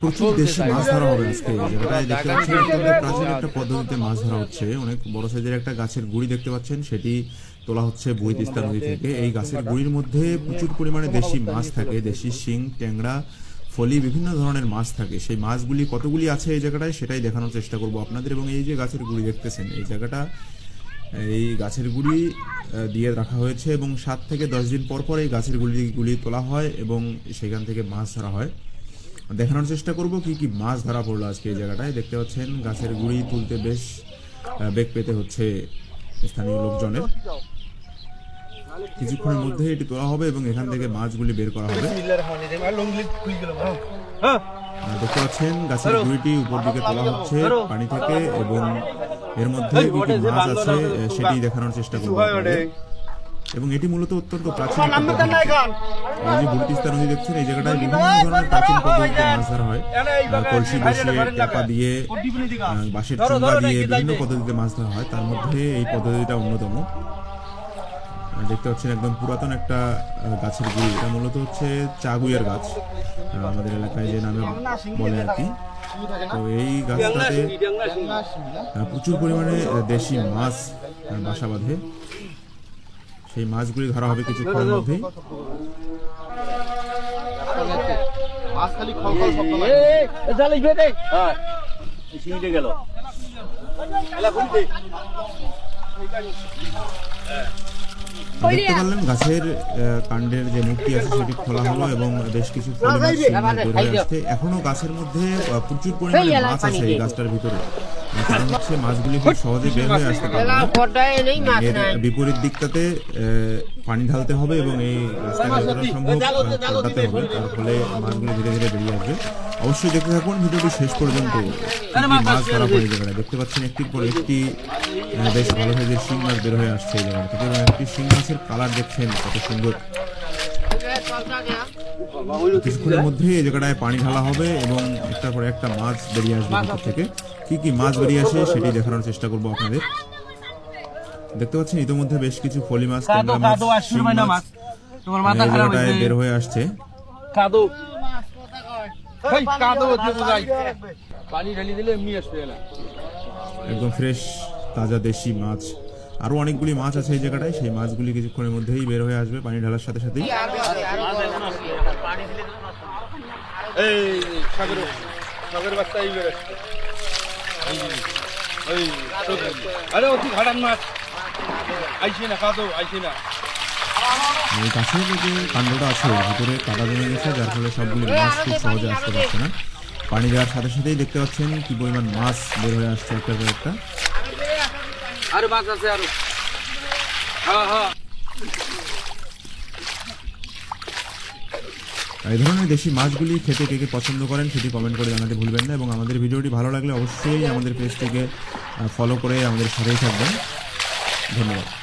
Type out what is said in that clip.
প্রচুর দেশি মাছ ধরা হবে আজকে। জায়গাটায় দেখতে পাচ্ছেন অত্যন্ত প্রাচীন একটা পদ্ধতিতে মাছ ধরা হচ্ছে। অনেক বড় সাইজের একটা গাছের গুড়ি দেখতে পাচ্ছেন। সেটি তোলা হচ্ছে বুড়ি তিস্তা নদী থেকে। এই গাছের গুড়ির মধ্যে প্রচুর পরিমাণে দেশি মাছ থাকে। দেশি শিং ট্যাংরা ফলি বিভিন্ন ধরনের মাছ থাকে। সেই মাছগুলি কতগুলি আছে এই জায়গাটায় সেটাই দেখানোর চেষ্টা করব আপনাদের। এবং এই যে গাছের গুড়ি দেখতেছেন এই জায়গাটা এই গাছের গুড়ি দিয়ে রাখা হয়েছে এবং সাত থেকে দশ দিন পর পর এই গাছের গুলিগুলি তোলা হয় এবং সেখান থেকে মাছ ধরা হয়। দেখানোর চেষ্টা করব কি কি মাছ ধরা পড়ল আজকে এই জায়গাটায়। দেখতে পাচ্ছেন গাছের গুড়ি তুলতে বেশ বেগ পেতে হচ্ছে স্থানীয় লোকজনের। কিছুক্ষণের মধ্যে এটি তোলা হবে এবং এখান থেকে মাছগুলি বের করা হবে। দেখতে পাচ্ছেন গাছের গুড়িটি উপর দিকে তোলা হচ্ছে পানি থেকে এবং এর মধ্যে কি কি মাছ আছে সেটি দেখানোর চেষ্টা করব। এবং এটি মূলত অত্যন্ত প্রাচীন। এই যে বুড়িতিস্তা নদী দেখছেন এই জায়গাটায় বিভিন্ন ধরনের প্রাচীন পদ্ধতিতে মাছ ধরা হয়। কলসি বসিয়ে টেপা দিয়ে বাঁশের চুঙ্গা দিয়ে বিভিন্ন পদ্ধতিতে মাছ ধরা হয়। তার মধ্যে এই পদ্ধতিটা অন্যতম। দেখতে পাচ্ছেন একদম পুরাতন একটা গাছের গুড়ি। এটা মূলত হচ্ছে চাগুইয়ের গাছ। আমাদের এলাকায় যে নামে বলে আর কি। তো এই গাছটাতে প্রচুর পরিমাণে দেশি মাছ বাসা বাঁধে। সেই মাছগুলি ধরা হবে কিছু মধ্যেই। মাছ খালি খল খল শব্দ লাগে গেল। দেখতে পারলেন গাছের কাণ্ডের যে মুক্তি আছে সেটি খোলা হলো এবং বেশ কিছু ফল মাছ আসছে। এখনও গাছের মধ্যে প্রচুর পরিমাণে মাছ আছে এই গাছটার ভিতরে। কারণ হচ্ছে মাছগুলি খুব সহজে বের হয়ে আসতে পারবে না। বিপরীত দিকটাতে আহ, পানি ঢালতে হবে এবং এই রাস্তাটা যতটা সম্ভব হবে। তার ফলে মাছগুলো ধীরে ধীরে বেরিয়ে আসবে। অবশ্যই দেখতে থাকুন ভিডিওটি শেষ পর্যন্ত মাছ ধরা পড়ে জায়গায় দেখতে পাচ্ছেন একটির পর একটি বেশ ভালো সাইজের শিং মাছ বের হয়ে আসছে এই থেকে এবং একটি শিং মাছের কালার দেখছেন কত সুন্দর। কিছুক্ষণের মধ্যে এই জায়গাটায় পানি ঢালা হবে এবং একটার পর একটা মাছ বেরিয়ে আসবে থেকে। কি কি মাছ বেরিয়ে আসে সেটি দেখানোর চেষ্টা করব আপনাদের। দেখতে পাচ্ছেন ইতিমধ্যে বেশ কিছু ফলি মাছ কাদো কাদো আর শিং না মাছ তোমার মাথা খারাপ হয়েছে বের হয়ে আসছে কাদো হেই, কাদো দিয়ে বোঝাই পানি ঢালি দিলে এমনি আসবে না একদম ফ্রেশ তাজা দেশি মাছ আরও অনেকগুলি মাছ আছে এই জায়গাটায় সেই মাছগুলি কিছুক্ষণের মধ্যেই বের হয়ে আসবে পানি ঢালার সাথে সাথেই এই সাগর সাগর বাচ্চা এই বের আসছে এই আরে অতি ঘাটান মাছ গাছের যে কাণ্ডটা আছে ভিতরে কাদা জমে গেছে যার ফলে সবগুলি মাছ খুব সহজে আসতে পারছে না পানি দেওয়ার সাথে সাথেই দেখতে পাচ্ছেন কি পরিমাণ মাছ বের হয়ে আসছে একটার পর একটা আরে মাছ আছে আরও এই ধরনের দেশি মাছগুলি খেতে কে কে পছন্দ করেন সেটি কমেন্ট করে জানাতে ভুলবেন না এবং আমাদের ভিডিওটি ভালো লাগলে অবশ্যই আমাদের পেজটিকে ফলো করে আমাদের সাথেই থাকবেন। ধন্যবাদ।